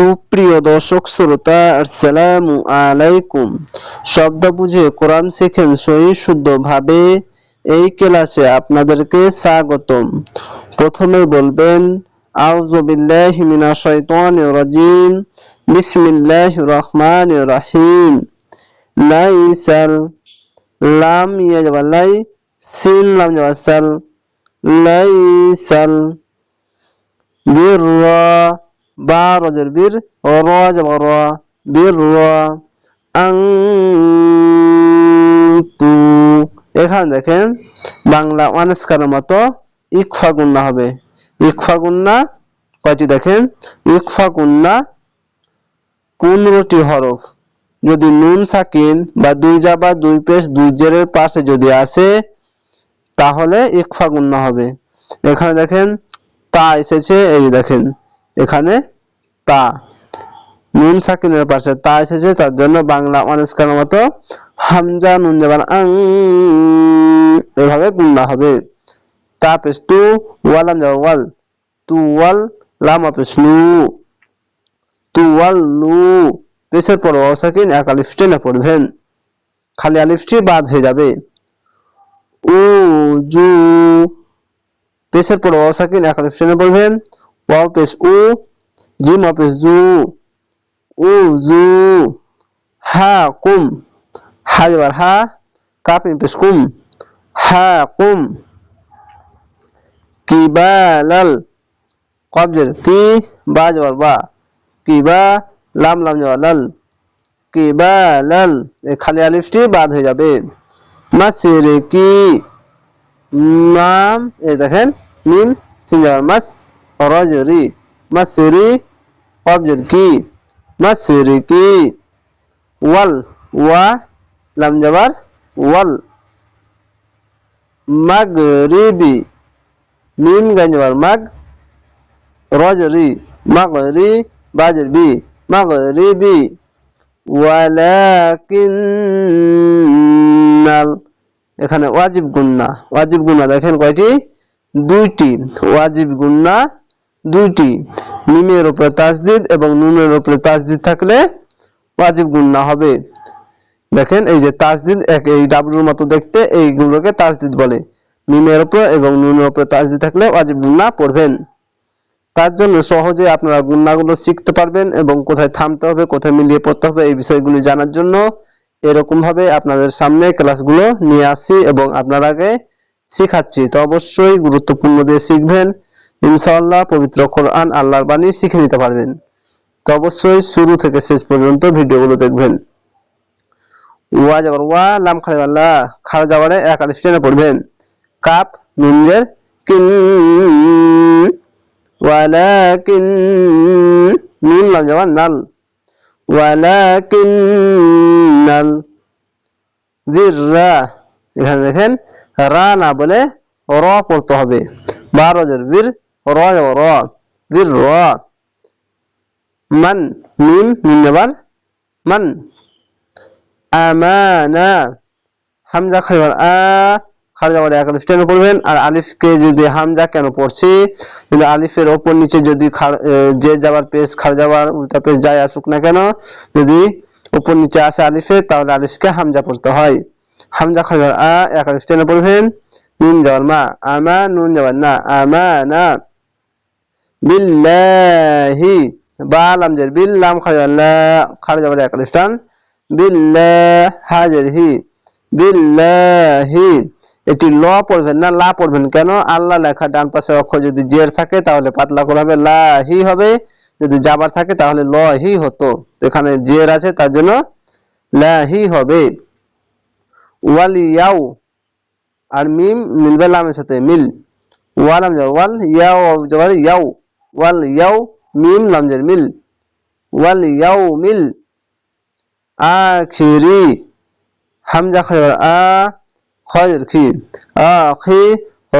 সুপ্রিয় দর্শক শ্রোতা, আসসালামু আলাইকুম। শব্দ বুঝে কোরআন শেখেন সহি শুদ্ধভাবে এই ক্লাসে আপনাদেরকে স্বাগতম। প্রথমে বলবেন, আউযু বিল্লাহি মিনাশ শাইতানির রাজিম, বিসমিল্লাহির রহমানির রহিম। লাইসাল লাম ইয়া যাবা লাই, সিন লাম যাবা সাল লাইসাল বিররা বা রজের বীর যাব র বীর র আং এখানে দেখেন, বাংলা ওয়ানস্কারের মতো ইকফা গুন্না হবে। ইকফা গুন্না কয়টি দেখেন? ইকফা গুন্না পনেরোটি হরফ। যদি নুন সাকিন বা দুই জাবা দুই পেশ দুই জেরের পাশে যদি আসে, তাহলে ইকফা গুন্না হবে। এখানে দেখেন, তা এসেছে, এই দেখেন। এখানে তা। নুন সাকিনের পাশে তা এসেছে, তার জন্য বাংলা অনেস্কার মতো হামজা নুন যাবার আং, এভাবে গুন্না হবে। তা পেশ তু ওয়ালাম যাবার ওয়াল, তু ওয়াল লাম পেশ লু তু ওয়াল লু। পেশের পর ওয়াও সাকিন, এক আলিফ টেনে পড়বেন। খালি আলিফটি বাদ হয়ে যাবে। উ, জু। পেশের পর ওয়াও সাকিন, এক আলিফ টেনে পড়বেন। ওয়াও পেশ উ জিম পেশ জু উ জু হা কুম হা যাবার হা কাপ পেশ কুম হা কুম কিবালাল কবজের কি বা যাবার বা কিবা লাম লাম যাবার লাল কিবালাল খালি আলিফটি বাদ হয়ে যাবে মাসিরে কি নাম এই দেখেন মিম সিন যাবার মাস রজরি মাসিরি অবজের কি মাসিরি কি ওয়াল ওয়া লাম যাবার ওয়াল মাগরিবি মিম গান যাবার মাগ রজরি মাগরি বাজের বি মাগরিবি ওয়ালাকিন্নাল এখানে ওয়াজিব গুন্না ওয়াজিব গুন্না দেখেন কয়টি? দুইটি, ওয়াজিব গুন্না দুইটি, মিমের উপরে তাসদিদ এবং নুনের উপরে তাসদিদ থাকলে ওয়াজিব গুন্না হবে। দেখেন, এই যে তাসদিদ এক এই ডাবলুর মতো দেখতে এইগুলোকে তাসদিদ বলে। মিমের উপরে এবং নুনের উপরে তাসদিদ থাকলে ওয়াজিব গুন্না পড়বেন। তার জন্য সহজে আপনারা গুন্নাগুলো শিখতে পারবেন এবং কোথায় থামতে হবে, কোথায় মিলিয়ে পড়তে হবে এই বিষয়গুলি জানার জন্য এরকম ভাবে আপনাদের সামনে ক্লাসগুলো নিয়ে আসছি এবং আপনারাকে শিখাচ্ছি। তো অবশ্যই গুরুত্বপূর্ণ দিয়ে শিখবেন। ইনশাআল্লাহ পবিত্র কোরআন আল্লাহর বাণী শিখে নিতে পারবেন। তো অবশ্যই শুরু থেকে শেষ পর্যন্ত ভিডিওগুলো দেখবেন। ওয়া যাবার ওয়া, লাম খাড়ে আল্লাহ খাড়া যাবারে এক আলিফ টেনে পড়বেন। কাপ নুনজের কিন, ওয়ালাকিন নুন লাম যাবার নাল। ওয়ালাকিন নাল। বিররা এখানে দেখেন, রা না বলে র পড়তে হবে। বারোজের বীর র র বীর র মান মিম মিম যাবার মান আমানা হামজা খাইবার আ খার যাবার এক আলিফ টেনে পড়বেন আর আলিফকে যদি হামজা কেন পড়ছি? যদি আলিফের ওপর নিচে যদি যে যাবার পেশ খার যাবার উল্টা পেশ যায় আসুক না কেন, যদি উপর নিচে আসে আলিফে, তাহলে আলিফকে হামজা পড়তে হয়। হামজা খাইবার আ, এক টেনে পড়বেন। নুন যাবার মা। আমা, নুন যাবার না। আমা, না। বিল্লাহি বা লাম জের, বিল্লাম খার যাবার লা খার যাবার এক আলিফ বিল্লাহ হাজের হি বিল্লাহি। এটি ল পড়বেন না, লা পড়বেন কেন? আল্লাহ লেখা ডান পাশের অক্ষর যদি জের থাকে তাহলে পাতলা করে হবে লা হি হবে। যদি জাবার থাকে তাহলে ল হি হতো এখানে জের আছে, তার জন্য লা হি হবে ওয়ালিয়াও আর মিম মিলবে লামের সাথে, মিল। ওয়ালাম যাও ওয়াল ইয়াও যাবার ইয়াও ওয়াল ইয়াও মিম, লামজের মিল। ওয়াল ইয়াও মিল। আখিরি। হামজা খাইবার আ খয়ের খি আখি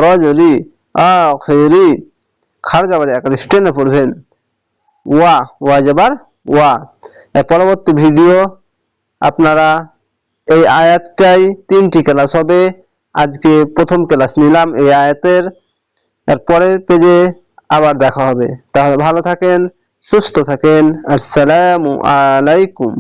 রজরি। আখিরি। খার যাবার একালিশ টেনে পড়বেন। ওয়া ওয়া যাবার ওয়া। পরবর্তী ভিডিও আপনারা এই আয়াতটাই তিনটি ক্লাস হবে। আজকে প্রথম ক্লাস নিলাম এই আয়াতের। এর পরের পেজে আবার দেখা হবে। তাহলে ভালো থাকেন সুস্থ থাকেন। আসসালামু আলাইকুম।